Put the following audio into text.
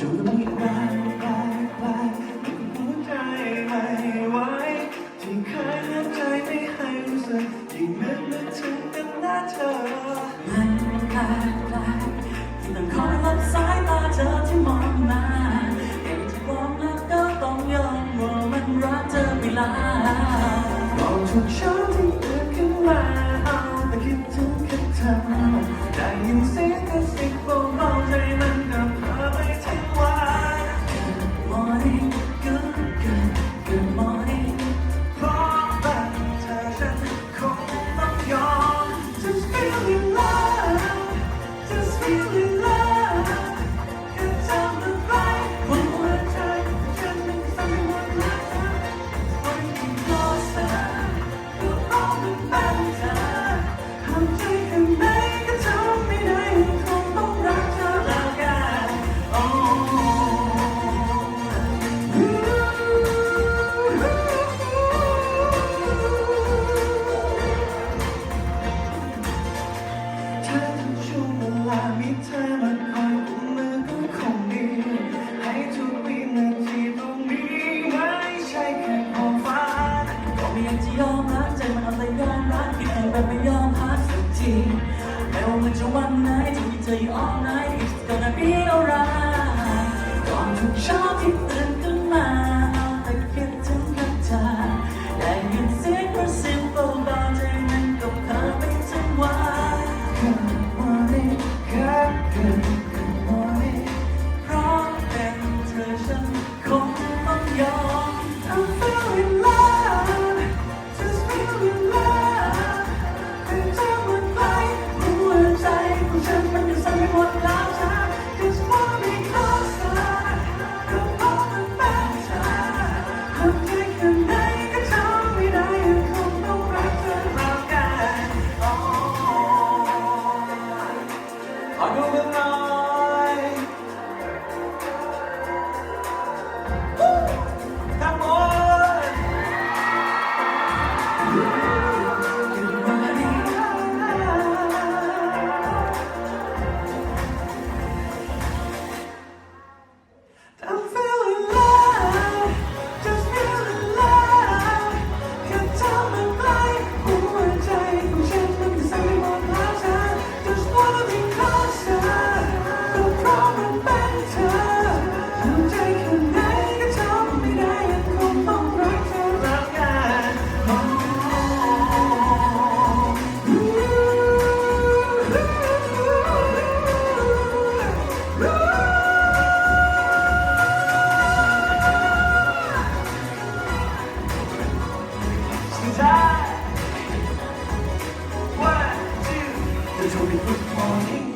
จู่ๆก็มีอะไรแปลกแปลกมันหัวใจไม่ไหวที่เคยห้ามใจไม่ให้รู้สึกยิ่งนึกนึกถึงกันหน้าเธอมันแปลกแปลกที่ต้องคอยรับสายตาเธอที่มองมาเองที่บอกแล้วก็ต้องยอมว่ามันรักเธอไปแล้วก่อนทุกเช้า you. ากจะยอมรับใจมันเอาแต่ยอมรักคิดถึงแบบไม่ยอมพักสักทีแม้ว่ามันจะวันไหนจะมีเธออยู่ all night it's gonna be alright ก่อนทุกเช้าที่ตื่นขึ้นมาเอาแต่คิดถึงกับเธอได้ยินเสียงกระซิบเบาๆใจมันก็พาไปถึงวัน ありがとうございま One, two, three, good morning